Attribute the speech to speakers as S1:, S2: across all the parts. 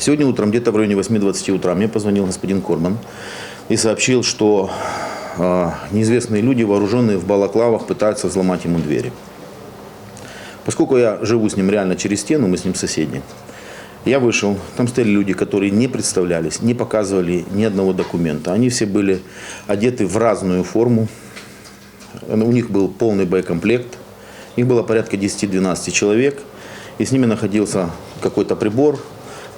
S1: Сегодня утром, где-то в районе 8.20 утра, мне позвонил господин Корман и сообщил, что э, неизвестные люди, вооруженные в балаклавах, пытаются взломать ему двери. Поскольку я живу с ним реально через стену, мы с ним соседи, я вышел, там стояли люди, которые не представлялись, не показывали ни одного документа. Они все были одеты в разную форму. У них был полный боекомплект. Их было порядка 10-12 человек. И с ними находился какой-то прибор,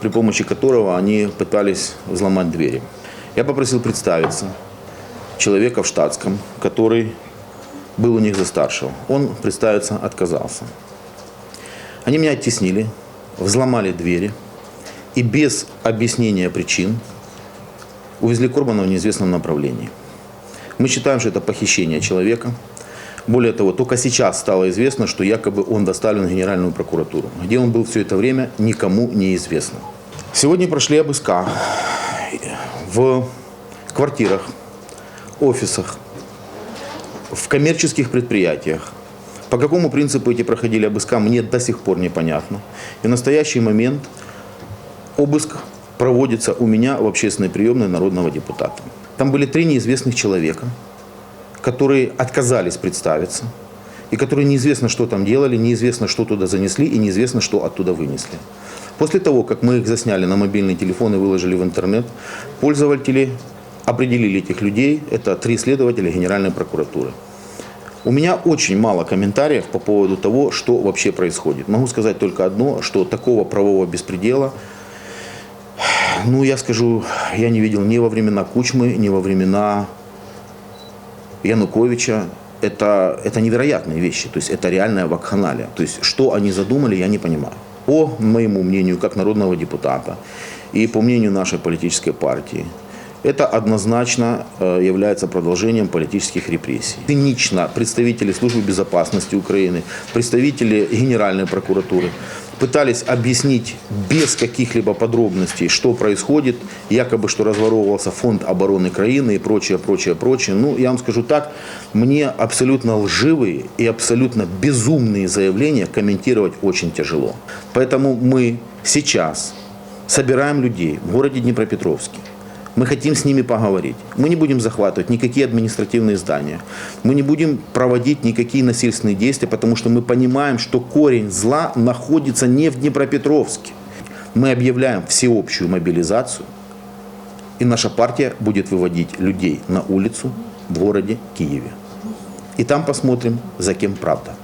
S1: при помощи которого они пытались взломать двери. Я попросил представиться человека в штатском, который был у них за старшего. Он представиться отказался. Они меня оттеснили, взломали двери и без объяснения причин увезли Корбана в неизвестном направлении. Мы считаем, что это похищение человека. Более того, только сейчас стало известно, что якобы он доставлен в Генеральную прокуратуру. Где он был все это время, никому не известно. Сегодня прошли обыска в квартирах, офисах, в коммерческих предприятиях. По какому принципу эти проходили обыска, мне до сих пор непонятно. И в настоящий момент обыск проводится у меня в общественной приемной народного депутата. Там были три неизвестных человека, которые отказались представиться, и которые неизвестно, что там делали, неизвестно, что туда занесли, и неизвестно, что оттуда вынесли. После того, как мы их засняли на мобильный телефон и выложили в интернет, пользователи определили этих людей. Это три следователя Генеральной прокуратуры. У меня очень мало комментариев по поводу того, что вообще происходит. Могу сказать только одно, что такого правового беспредела, ну, я скажу, я не видел ни во времена Кучмы, ни во времена Януковича. Это, это невероятные вещи, то есть это реальная вакханалия. То есть что они задумали, я не понимаю. По моему мнению, как народного депутата и по мнению нашей политической партии, это однозначно э, является продолжением политических репрессий. Цинично представители службы безопасности Украины, представители Генеральной прокуратуры пытались объяснить без каких-либо подробностей, что происходит, якобы, что разворовывался фонд обороны краины и прочее, прочее, прочее. Ну, я вам скажу так, мне абсолютно лживые и абсолютно безумные заявления комментировать очень тяжело. Поэтому мы сейчас собираем людей в городе Днепропетровске, мы хотим с ними поговорить. Мы не будем захватывать никакие административные здания. Мы не будем проводить никакие насильственные действия, потому что мы понимаем, что корень зла находится не в Днепропетровске. Мы объявляем всеобщую мобилизацию, и наша партия будет выводить людей на улицу в городе Киеве. И там посмотрим, за кем правда.